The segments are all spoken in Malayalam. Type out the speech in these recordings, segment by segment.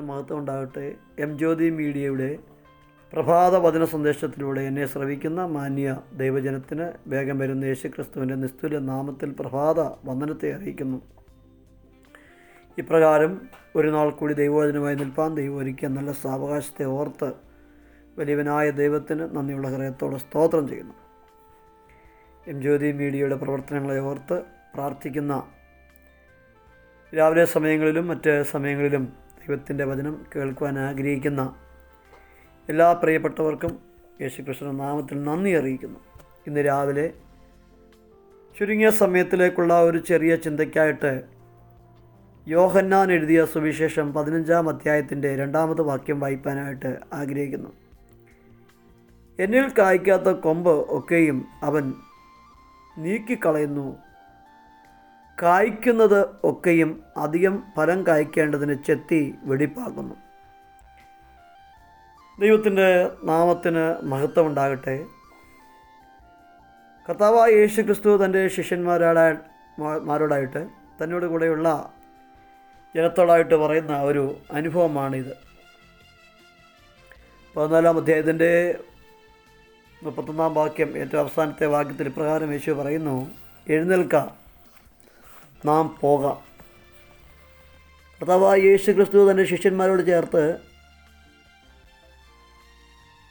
മഹത്വം ഉണ്ടാകട്ടെ എം ജ്യോതി മീഡിയയുടെ പ്രഭാത വചന സന്ദേശത്തിലൂടെ എന്നെ ശ്രവിക്കുന്ന മാന്യ ദൈവജനത്തിന് വേഗം വരുന്ന യേശുക്രിസ്തുവിന്റെ നിസ്തുല നാമത്തിൽ പ്രഭാത വന്ദനത്തെ അറിയിക്കുന്നു. ഇപ്രകാരം ഒരു നാൾ കൂടി ദൈവവചനമായി നിൽപ്പാൻ ദൈവം ഒരുക്കിയ നല്ല സാവകാശത്തെ ഓർത്ത് വലിയവനായ ദൈവത്തിന് നന്ദിയുള്ള ഹൃദയത്തോടെ സ്തോത്രം ചെയ്യുന്നു. എം ജ്യോതി മീഡിയയുടെ പ്രവർത്തനങ്ങളെ ഓർത്ത് പ്രാർത്ഥിക്കുന്ന രാവിലെ സമയങ്ങളിലും മറ്റ് സമയങ്ങളിലും ദൈവത്തിന്റെ വചനം കേൾക്കുവാൻ ആഗ്രഹിക്കുന്ന എല്ലാ പ്രിയപ്പെട്ടവർക്കും യേശുകൃഷ്ണ നാമത്തിൽ നന്ദി അറിയിക്കുന്നു. ഇന്ന് രാവിലെ ചുരുങ്ങിയ സമയത്തിലേക്കുള്ള ഒരു ചെറിയ ചിന്തയ്ക്കായിട്ട് യോഹന്നാൻ എഴുതിയ സുവിശേഷം പതിനഞ്ചാം അധ്യായത്തിന്റെ രണ്ടാമത് വാക്യം വായിപ്പാനായിട്ട് ആഗ്രഹിക്കുന്നു. എന്നിൽ കായ്ക്കാത്ത കൊമ്പ് ഒക്കെയും അവൻ നീക്കിക്കളയുന്നു. കായ്ക്കുന്നത് ഒക്കെയും അധികം ഫലം കായ്ക്കേണ്ടതിന് ചെത്തി വെടിപ്പാക്കുന്നു. ദൈവത്തിന്റെ നാമത്തിന് മഹത്വമുണ്ടാകട്ടെ. കർത്താവായ യേശു ക്രിസ്തു തന്റെ ശിഷ്യന്മാരോടാ മാരോടായിട്ട് തന്നോട് കൂടെയുള്ള ജനത്തോടായിട്ട് പറയുന്ന ഒരു അനുഭവമാണിത്. പതിനാലാം അധ്യായത്തിന്റെ മുപ്പത്തൊന്നാം വാക്യം ഏറ്റവും അവസാനത്തെ വാക്യത്തിൽ പ്രകാരം യേശു പറയുന്നു എഴുന്നേൽക്ക നാം പോകാം. കർത്താവായ യേശു ക്രിസ്തു തന്റെ ശിഷ്യന്മാരോട് ചേർത്ത്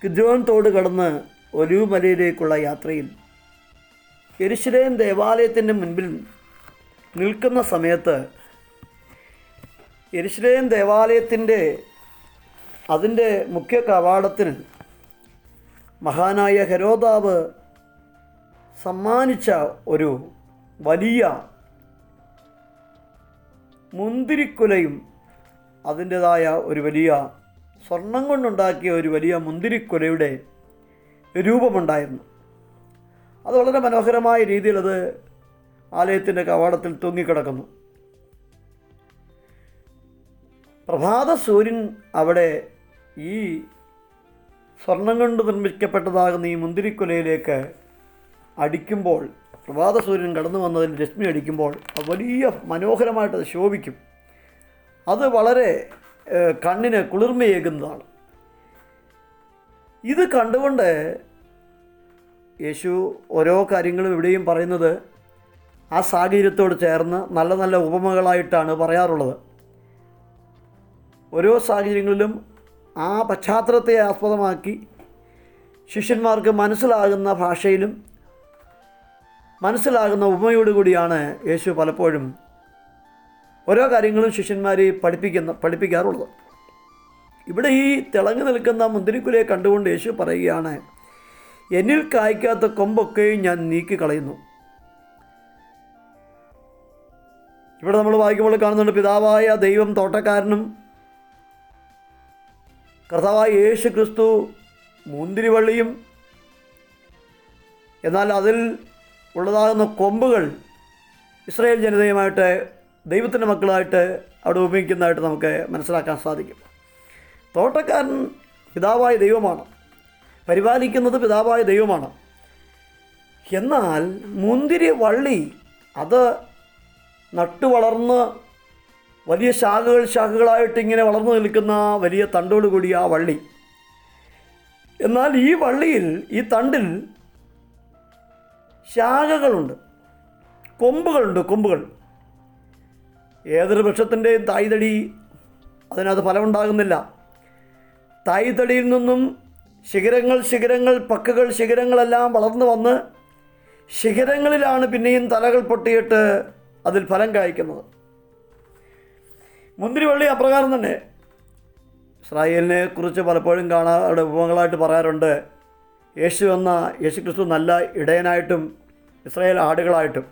കിദ്രോൻ തോട് കടന്ന് ഒരു മലയിലേക്കുള്ള യാത്രയിൽ എരിശിലേം ദേവാലയത്തിന്റെ മുൻപിൽ നിൽക്കുന്ന സമയത്ത് എരിശിലേം ദേവാലയത്തിന്റെ അതിന്റെ മുഖ്യ കവാടത്തിന് മഹാനായ ഹരോദാവ് സമ്മാനിച്ച ഒരു വലിയ മുന്തിരിക്കുലയും അതിന്റേതായ ഒരു വലിയ സ്വർണം കൊണ്ടുണ്ടാക്കിയ ഒരു വലിയ മുന്തിരിക്കുലയുടെ രൂപമുണ്ടായിരുന്നു. അത് വളരെ മനോഹരമായ രീതിയിൽ അത് ആലയത്തിന്റെ കവാടത്തിൽ തൂങ്ങിക്കിടക്കുന്നു. പ്രഭാത സൂര്യൻ അവിടെ ഈ സ്വർണം കൊണ്ട് നിർമ്മിക്കപ്പെട്ടതാകുന്ന ഈ മുന്തിരിക്കുലയിലേക്ക് അടിക്കുമ്പോൾ പ്രഭാത സൂര്യൻ കടന്നു വന്നതിൽ രശ്മി അടിക്കുമ്പോൾ വലിയ മനോഹരമായിട്ട് അത് ശോഭിക്കും. അത് വളരെ കണ്ണിന് കുളിർമയേകുന്നതാണ്. ഇത് കണ്ടുകൊണ്ട് യേശു ഓരോ കാര്യങ്ങളും ഇവിടെയും പറയുന്നത് ആ സാഹചര്യത്തോട് ചേർന്ന് നല്ല നല്ല ഉപമകളായിട്ടാണ് പറയാറുള്ളത്. ഓരോ സാഹചര്യങ്ങളിലും ആ പശ്ചാത്തലത്തെ ആസ്പദമാക്കി ശിഷ്യന്മാർക്ക് മനസ്സിലാകുന്ന ഭാഷയിലും മനസ്സിലാകുന്ന ഉപമയോടുകൂടിയാണ് യേശു പലപ്പോഴും ഓരോ കാര്യങ്ങളും ശിഷ്യന്മാരെ പഠിപ്പിക്കുന്ന പഠിപ്പിക്കാറുള്ളത്. ഇവിടെ ഈ തിളങ്ങി നിൽക്കുന്ന മുന്തിരിക്കുലയെ കണ്ടുകൊണ്ട് യേശു പറയുകയാണ് എന്നിൽ കായ്ക്കാത്ത കൊമ്പൊക്കെയും ഞാൻ നീക്കി കളയുന്നു ഇവിടെ നമ്മൾ വായിക്കുമ്പോൾ കാണുന്നുണ്ട് പിതാവായ ദൈവം തോട്ടക്കാരനും കർത്താവായ യേശു ക്രിസ്തു മുന്തിരിവള്ളിയും എന്നാൽ അതിൽ ഉള്ളതാകുന്ന കൊമ്പുകൾ ഇസ്രായേൽ ജനതയുമായിട്ട് ദൈവത്തിന്റെ മക്കളായിട്ട് അവിടെ ഉപയോഗിക്കുന്നതായിട്ട് നമുക്ക് മനസ്സിലാക്കാൻ സാധിക്കും. തോട്ടക്കാരൻ പിതാവായ ദൈവമാണ്. പരിപാലിക്കുന്നത് പിതാവായ ദൈവമാണ്. എന്നാൽ മുന്തിരി വള്ളി അത് നട്ടു വളർന്ന് വലിയ ശാഖകൾ ശാഖകളായിട്ട് ഇങ്ങനെ വളർന്നു നിൽക്കുന്ന വലിയ തണ്ടോടുകൂടി ആ വള്ളി. എന്നാൽ ഈ വള്ളിയിൽ ഈ തണ്ടിൽ ശാഖകളുണ്ട്. കൊമ്പുകളുണ്ട് കൊമ്പുകൾ. ഏതൊരു വൃക്ഷത്തിന്റെയും തായ്തടി അതിനകത്ത് ഫലമുണ്ടാകുന്നില്ല. തൈതടിയിൽ നിന്നും ശിഖരങ്ങൾ ശിഖരങ്ങൾ പക്കുകൾ ശിഖരങ്ങളെല്ലാം വളർന്നു വന്ന് ശിഖരങ്ങളിലാണ് പിന്നെയും തലകൾ പൊട്ടിയിട്ട് അതിൽ ഫലം കായ്ക്കുന്നത്. മുന്തിരിവള്ളി അപ്രകാരം തന്നെ. ഇസ്രായേലിനെ കുറിച്ച് പലപ്പോഴും കാണാറുടെ ഉപമകളായിട്ട് പറയാറുണ്ട്. യേശു എന്ന യേശുക്രിസ്തു നല്ല ഇടയനായിട്ടും ഇസ്രായേൽ ആടുകളായിട്ടും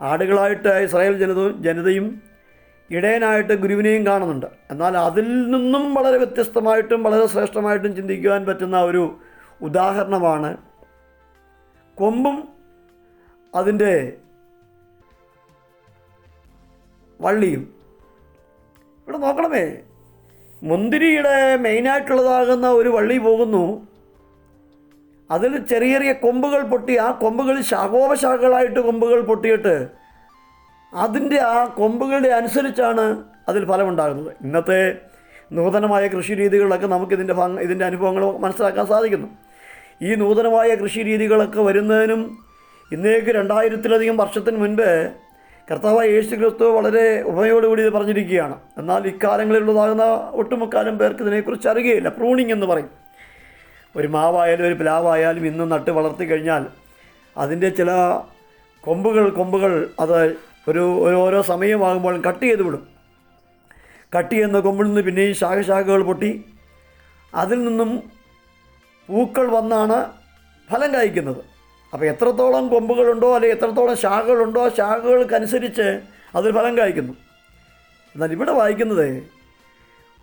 ആടുകളായിട്ട് ഇസ്രായേൽ ജനത ജനതയും ഇടയനായിട്ട് ഗുരുവിനെയും കാണുന്നുണ്ട്. എന്നാൽ അതിൽ നിന്നും വളരെ വ്യത്യസ്തമായിട്ടും വളരെ ശ്രേഷ്ഠമായിട്ടും ചിന്തിക്കുവാൻ പറ്റുന്ന ഒരു ഉദാഹരണമാണ് കൊമ്പും അതിന്റെ വള്ളിയും. ഇവിടെ നോക്കണമേ മുന്തിരിയുടെ മെയിനായിട്ടുള്ളതാകുന്ന ഒരു വള്ളി പോകുന്നു. അതിൽ ചെറിയ ചെറിയ കൊമ്പുകൾ പൊട്ടി ആ കൊമ്പുകൾ ശാഖോപശാഖകളായിട്ട് കൊമ്പുകൾ പൊട്ടിയിട്ട് അതിന്റെ ആ കൊമ്പുകളുടെ അനുസരിച്ചാണ് അതിൽ ഫലമുണ്ടാകുന്നത്. ഇന്നത്തെ നൂതനമായ കൃഷി രീതികളിലൊക്കെ നമുക്ക് ഇതിന്റെ ഭാഗം ഇതിന്റെ അനുഭവങ്ങൾ മനസ്സിലാക്കാൻ സാധിക്കുന്നു. ഈ നൂതനമായ കൃഷി രീതികളൊക്കെ വരുന്നതിനും ഇന്നേക്ക് രണ്ടായിരത്തിലധികം വർഷത്തിന് മുൻപ് കർത്താവ് യേശു ക്രിസ്തു വളരെ ഉപയോഗോടുകൂടി ഇത് പറഞ്ഞിരിക്കുകയാണ്. എന്നാൽ ഇക്കാലങ്ങളിലുള്ളതാകുന്ന ഒട്ടുമുക്കാലം പേർക്ക് ഇതിനെക്കുറിച്ച് അറിയുകയില്ല. പ്രൂണിങ് എന്ന് പറയും. ഒരു മാവായാലും ഒരു പ്ലാവായാലും ഇന്ന് നട്ട് വളർത്തി കഴിഞ്ഞാൽ അതിന്റെ ചില കൊമ്പുകൾ കൊമ്പുകൾ അത് ഒരു ഓരോ സമയമാകുമ്പോഴും കട്ട് ചെയ്ത് വിടും. കട്ട് ചെയ്യുന്ന കൊമ്പിൽ നിന്ന് പിന്നെയും ശാഖശാഖകൾ പൊട്ടി അതിൽ നിന്നും പൂക്കൾ വന്നാണ് ഫലം കായ്ക്കുന്നത് അപ്പോൾ എത്രത്തോളം കൊമ്പുകളുണ്ടോ അല്ലെങ്കിൽ എത്രത്തോളം ശാഖകളുണ്ടോ ശാഖകൾക്കനുസരിച്ച് അതിൽ ഫലം കായ്ക്കുന്നു. എന്നാൽ ഇവിടെ വായിക്കുന്നത്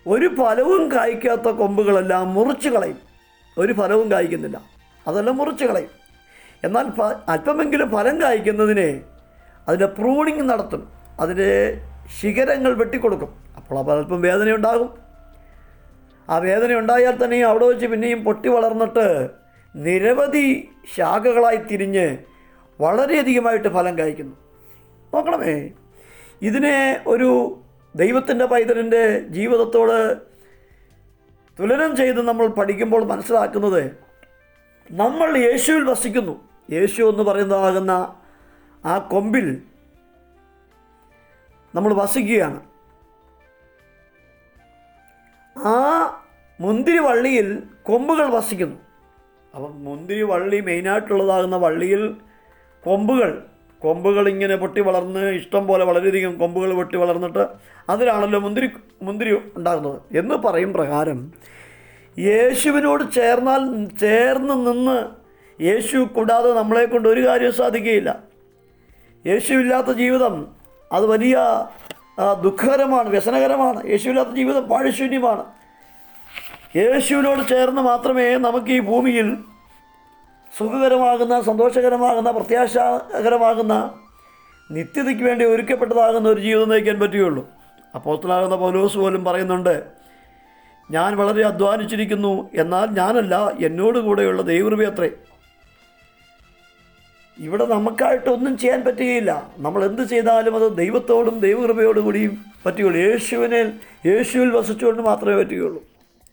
ഒരു ഫലവും കായ്ക്കാത്ത കൊമ്പുകളെല്ലാം മുറിച്ച് കളയും. ഒരു ഫലവും കായ്ക്കുന്നില്ല. അതെല്ലാം മുറിച്ച് കളയും. എന്നാൽ അല്പമെങ്കിലും ഫലം കായ്ക്കുന്നതിന് അതിന്റെ പ്രൂണിങ് നടത്തും. അതിന്റെ ശിഖരങ്ങൾ വെട്ടിക്കൊടുക്കും. അപ്പോൾ അപ്പോൾ അല്പം വേദനയുണ്ടാകും. ആ വേദന ഉണ്ടായാൽ തന്നെയും അവിടെ വെച്ച് പിന്നെയും പൊട്ടി വളർന്നിട്ട് നിരവധി ശാഖകളായി തിരിഞ്ഞ് വളരെയധികമായിട്ട് ഫലം കായ്ക്കുന്നു. നോക്കണമേ ഇതിനെ ഒരു ദൈവത്തിന്റെ പൈതലിന്റെ ജീവിതത്തോട് തുലനം ചെയ്ത് നമ്മൾ പഠിക്കുമ്പോൾ മനസ്സിലാക്കുന്നത് നമ്മൾ യേശുവിൽ വസിക്കുന്നു. യേശു എന്ന് പറയുന്നതാകുന്ന ആ കൊമ്പിൽ നമ്മൾ വസിക്കുകയാണ്. ആ മുന്തിരി വള്ളിയിൽ കൊമ്പുകൾ വസിക്കുന്നു. അപ്പം മുന്തിരി വള്ളി മെയിനായിട്ടുള്ളതാകുന്ന വള്ളിയിൽ കൊമ്പുകൾ കൊമ്പുകൾ ഇങ്ങനെ പൊട്ടി വളർന്ന് ഇഷ്ടം പോലെ വളരെയധികം കൊമ്പുകൾ പൊട്ടി വളർന്നിട്ട് അതിലാണല്ലോ മുന്തിരി മുന്തിരി ഉണ്ടാകുന്നത് എന്ന് പറയും പ്രകാരം യേശുവിനോട് ചേർന്നാൽ ചേർന്ന് നിന്ന് യേശു കൂടാതെ നമ്മളെ കൊണ്ട് ഒരു കാര്യവും സാധിക്കുകയില്ല. യേശുവില്ലാത്ത ജീവിതം അത് വലിയ ദുഃഖകരമാണ് വ്യസനകരമാണ്. യേശുവില്ലാത്ത ജീവിതം പാഴശൂന്യമാണ് യേശുവിനോട് ചേർന്ന് മാത്രമേ നമുക്ക് ഈ ഭൂമിയിൽ സുഖകരമാകുന്ന സന്തോഷകരമാകുന്ന പ്രത്യാശാകരമാകുന്ന നിത്യതയ്ക്ക് വേണ്ടി ഒരുക്കപ്പെട്ടതാകുന്ന ഒരു ജീവിതം നയിക്കാൻ പറ്റുകയുള്ളൂ. അപ്പോസ്തലാകുന്ന പൗലോസ് പോലും പറയുന്നുണ്ട് ഞാൻ വളരെ അധ്വാനിച്ചിരിക്കുന്നു എന്നാൽ ഞാനല്ല എന്നോട് കൂടെയുള്ള ദൈവകൃപയത്രേ ഇവിടെ നമുക്കായിട്ടൊന്നും ചെയ്യാൻ പറ്റുകയില്ല. നമ്മൾ എന്ത് ചെയ്താലും അത് ദൈവത്തോടും ദൈവകൃപയോടുകൂടിയും പറ്റുകയുള്ളൂ. യേശുവിനെ യേശുവിൽ വസിച്ചുകൊണ്ട് മാത്രമേ പറ്റുകയുള്ളൂ.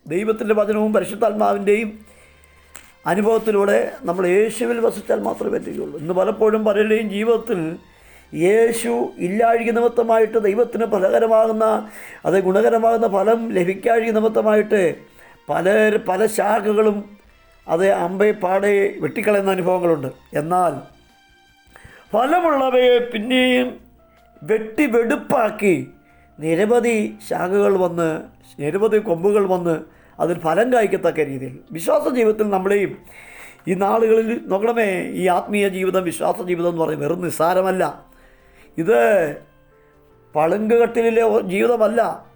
ദൈവത്തിന്റെ വചനവും പരിശുദ്ധാത്മാവിന്റെയും അനുഭവത്തിലൂടെ നമ്മൾ യേശുവിൽ വസിച്ചാൽ മാത്രമേ പറ്റുകയുള്ളൂ. ഇന്ന് പലപ്പോഴും പലരുടെയും ജീവിതത്തിൽ യേശു ഇല്ലാഴിക നിമിത്തമായിട്ട് ദൈവത്തിന് ഫലകരമാകുന്ന അത് ഗുണകരമാകുന്ന ഫലം ലഭിക്കാഴിക നിമിത്തമായിട്ട് പല പല ശാഖകളും അത് അമ്പെ പാടെ വെട്ടിക്കളയുന്ന അനുഭവങ്ങളുണ്ട്. എന്നാൽ ഫലമുള്ളവയെ പിന്നെയും വെട്ടി വെടുപ്പാക്കി നിരവധി ശാഖകൾ വന്ന് നിരവധി കൊമ്പുകൾ വന്ന് അതിൽ ഫലം കായ്ക്കത്തക്ക രീതിയിൽ. വിശ്വാസ ജീവിതത്തിൽ നമ്മളെയും ഈ നാളുകളിൽ നോക്കണമേ ഈ ആത്മീയ ജീവിതം വിശ്വാസ ജീവിതം എന്ന് പറയുന്നത് വെറും നിസ്സാരമല്ല. ഇത് പളുങ്കുകട്ടിലെ ജീവിതമല്ല.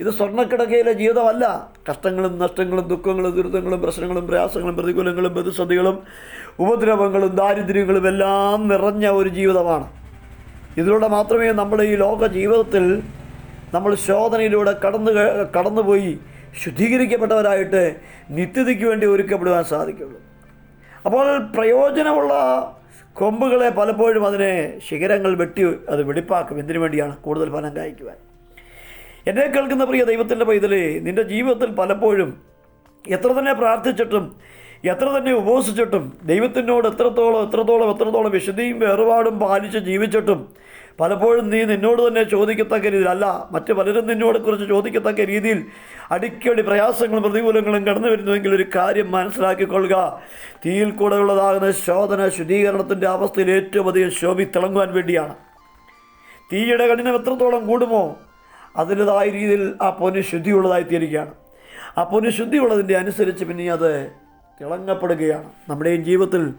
ഇത് സ്വർണക്കിടക്കയിലെ ജീവിതമല്ല. കഷ്ടങ്ങളും നഷ്ടങ്ങളും ദുഃഖങ്ങളും ദുരിതങ്ങളും പ്രശ്നങ്ങളും പ്രയാസങ്ങളും പ്രതികൂലങ്ങളും പ്രതിസന്ധികളും ഉപദ്രവങ്ങളും ദാരിദ്ര്യങ്ങളും എല്ലാം നിറഞ്ഞ ഒരു ജീവിതമാണ്. ഇതിലൂടെ മാത്രമേ നമ്മുടെ ഈ ലോക ജീവിതത്തിൽ നമ്മൾ ശോധനയിലൂടെ കടന്നു കടന്നുപോയി ശുദ്ധീകരിക്കപ്പെട്ടവരായിട്ട് നിത്യതയ്ക്ക് വേണ്ടി ഒരുക്കപ്പെടുവാൻ സാധിക്കുള്ളൂ. അപ്പോൾ പ്രയോജനമുള്ള കൊമ്പുകളെ പലപ്പോഴും അതിനെ ശിഖരങ്ങൾ വെട്ടി അത് വെടിപ്പാക്കും. എന്തിനു വേണ്ടിയാണ്? കൂടുതൽ ഫലം കായ്ക്കുവാൻ എന്നെ കേൾക്കുന്ന പ്രിയ ദൈവത്തിന്റെ പൈതലേ നിന്റെ ജീവിതത്തിൽ പലപ്പോഴും എത്ര തന്നെ പ്രാർത്ഥിച്ചിട്ടും എത്ര തന്നെ ഉപവസിച്ചിട്ടും ദൈവത്തിനോട് എത്രത്തോളം എത്രത്തോളം എത്രത്തോളം വിശുദ്ധിയും വേറുപാടും പാലിച്ച് ജീവിച്ചിട്ടും പലപ്പോഴും നീ നിന്നോട് തന്നെ ചോദിക്കത്തക്ക രീതിയിൽ അല്ല മറ്റ് പലരും നിന്നോട് കുറിച്ച് ചോദിക്കത്തക്ക രീതിയിൽ അടിക്കടി പ്രയാസങ്ങളും പ്രതികൂലങ്ങളും കടന്നു വരുന്നുവെങ്കിൽ ഒരു കാര്യം മനസ്സിലാക്കിക്കൊള്ളുക. തീയിൽ കൂടെ ഉള്ളതാകുന്ന ശോധന ശുദ്ധീകരണത്തിന്റെ അവസ്ഥയിൽ ഏറ്റവും അധികം ശോഭി തിളങ്ങുവാൻ വേണ്ടിയാണ്. തീയുടെ കഠിനം എത്രത്തോളം കൂടുമോ അതിന്റെതായ രീതിയിൽ ആ പൊന്ന് ശുദ്ധിയുള്ളതായി ആ പൊന്ന് ശുദ്ധിയുള്ളതിന്റെ അനുസരിച്ച് പിന്നെ അത് തിളങ്ങപ്പെടുകയാണ്. നമ്മുടെയും ജീവിതത്തിൽ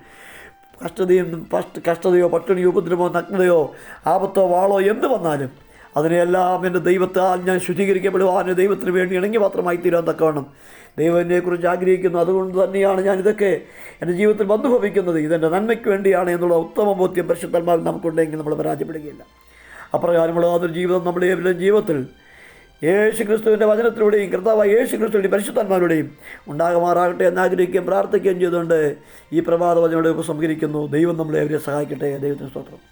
കഷ്ടതയും കഷ്ടതയോ പട്ടിണിയോ ഉപദ്രവമോ നഗ്നതയോ ആപത്തോ വാളോ എന്ത് വന്നാലും അതിനെല്ലാം എന്റെ ദൈവത്താൽ ഞാൻ ശുചീകരിക്കപ്പെടുവാൻ ദൈവത്തിന് വേണ്ടി ഇണങ്ങി മാത്രമായി തീരാൻ തക്കവണ്ണം. ദൈവം ആഗ്രഹിക്കുന്നു. അതുകൊണ്ട് തന്നെയാണ് ഞാൻ ഇതൊക്കെ എന്റെ ജീവിതത്തിൽ വന്നു ഭവിക്കുന്നത് ഇതെന്റെ നന്മയ്ക്ക് വേണ്ടിയാണ് എന്നുള്ള ഉത്തമ ബോധ്യം പരിശുദ്ധന്മാർ നമുക്കുണ്ടെങ്കിൽ നമ്മൾ പരാജയപ്പെടുകയില്ല. അപ്രകാരമുള്ള അതൊരു ജീവിതം നമ്മുടെ ജീവിതത്തിൽ യേശു ക്രിസ്തുവിന്റെ വചനത്തിലൂടെയും കർത്താവായ യേശു ക്രിസ്തുവിന്റെ പരിശുദ്ധന്മാരുടെയും ഉണ്ടാകുമാറാകട്ടെ എന്ന് ആഗ്രഹിക്കുകയും പ്രാർത്ഥിക്കുകയും ചെയ്തുകൊണ്ട് ഈ പ്രഭാത വചനോട് ഉപസംഹരിക്കുന്നു. ദൈവം നമ്മളെ അവരെ സഹായിക്കട്ടെ. ദൈവത്തിന് സ്തോത്രം.